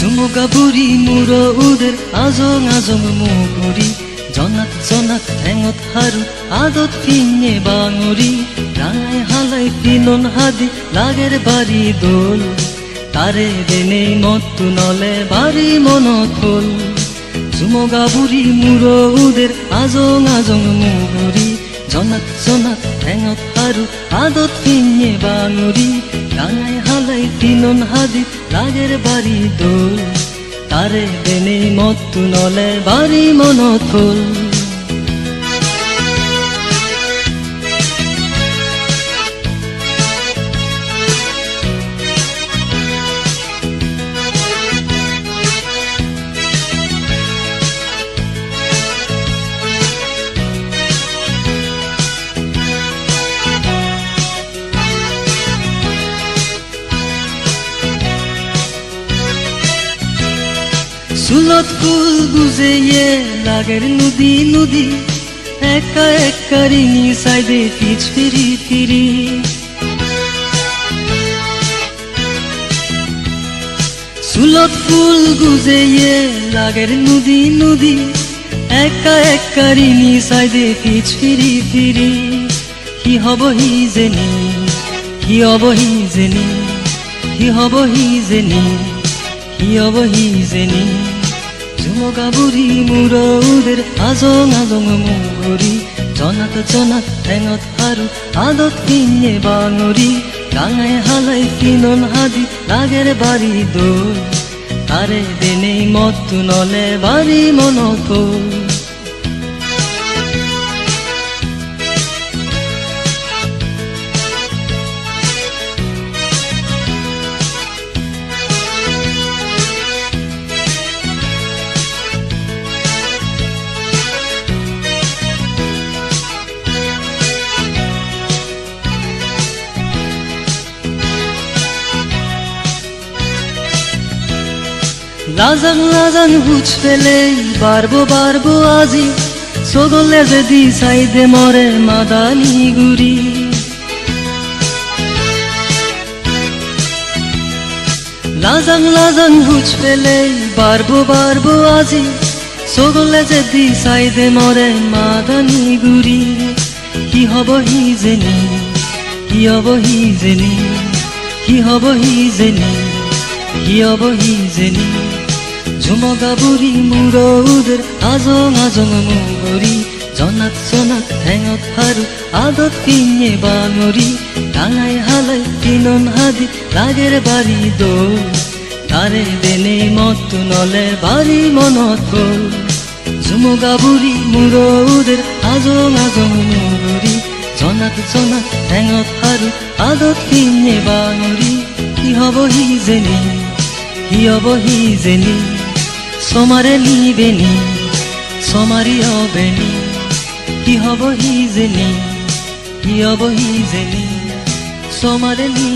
জুমকা বুঢ়ী মূৰ উদের আজং আজং মুগুৰি জনাত জনাত ঠেঙত হাৰু আদত পিনে বাঙৰি ৰাঙাই হালাই পিনন হাদি লাগের বাড়ি দোল। তারে দেনে মত্তু নলে বাড়ি মনত হল। জুমগা বুঢ়ী মূৰ উদের আজং আজং মুগুৰি জনাত জনাত ঠেঙত হাৰু আদত পিনে বাঙৰি রাঙাই হালাই তিনন হাদি লাগের বাড়ি দোল তারে বেনে মত নলে বাড়ি মনত হল চুলত গুজে ইয়ে লাগের নদী নদী, একা একা রিঙি সাইডে পিছ ফিরি ফিরি। চুলত ফুল গুজে লাগের নদী নদী, একা একা রিঙি সাইডে পিছ ফিরি ফিরি। কি হব হি জেনি, কি হব হি জেনি, কি হব হি জেনি, কি হব হি জেনি। বুঢ়ী মূৰ উদের আজং আজং মুগুৰি জনাত জনাত ঠেঙত আৰু আদত কিনে বাঙৰি ডাঙাই হালাই কিনন হাজি লাগের বাড়ি দোল। তারে দিনেই মত নলে বাড়ি মনত লাজাং লাজাং হুচ ফেলে বারবো বারবো আজি। সগলে যদি সাইদে মরে মাদানি গুড়ি। লাজাং লাজাং হুচ ফেলে বারবো বারবো আজি। সগলে যদি সাইদে মরে মাদানি গুড়ি। কি হব হি জেনি, কি হব হি জেনি, কি হব হি জেনি, কি হব হি জেনি। ঝুমগা বুঢ়ী মূৰ উদের আজং আজং মুগুৰি জনাত জনাত ঠেঙত হাৰু আদত পিনে বাঙৰি ডাঙাই হালাই কিনন হাদি লাগের বাড়ি দোল। তারে দেনে মত্তু নলে বাড়ি মনত হল ঝুমগা বুঢ়ী মূৰ উদের আজং আজং মুগুৰি জনাত জনাত ঠেঙত হাৰু আদত পিনে বাঙৰি কি হব হি জেনি, কি হব হি জেনি? সমারে নিবেনি সমারি হবেনি কি হব হি জেনি কি হব হি জেনি সমারে নি